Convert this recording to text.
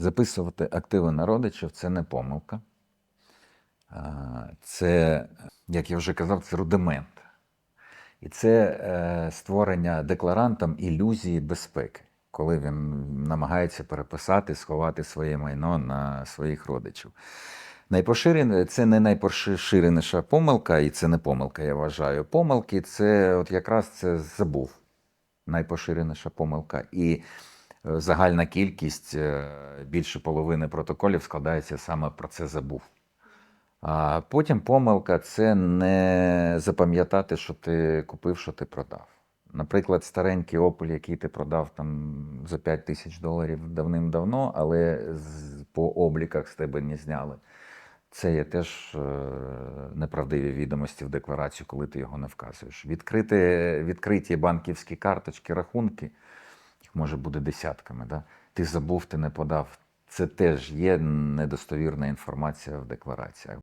Записувати активи на родичів це не помилка. Це, як я вже казав, це рудимент. І це е, створення декларантом ілюзії безпеки, коли він намагається переписати, сховати своє майно на своїх родичів. Це не найпоширеніша помилка, і це не помилка, я вважаю. Помилки це от якраз це забув. Найпоширеніша помилка. І загальна кількість е, більше половини протоколів складається саме про це забув. А потім помилка це не запам'ятати, що ти купив, що ти продав. Наприклад, старенький Opel, який ти продав там за 5 тисяч доларів давним-давно, але по обліках з тебе не зняли. Це є теж е, неправдиві відомості в декларацію, коли ти його не вказуєш. Відкрити, відкриті банківські карточки, рахунки, може бути десятками. Да? Ти забув, ти не подав. Це теж є недостовірна інформація в деклараціях.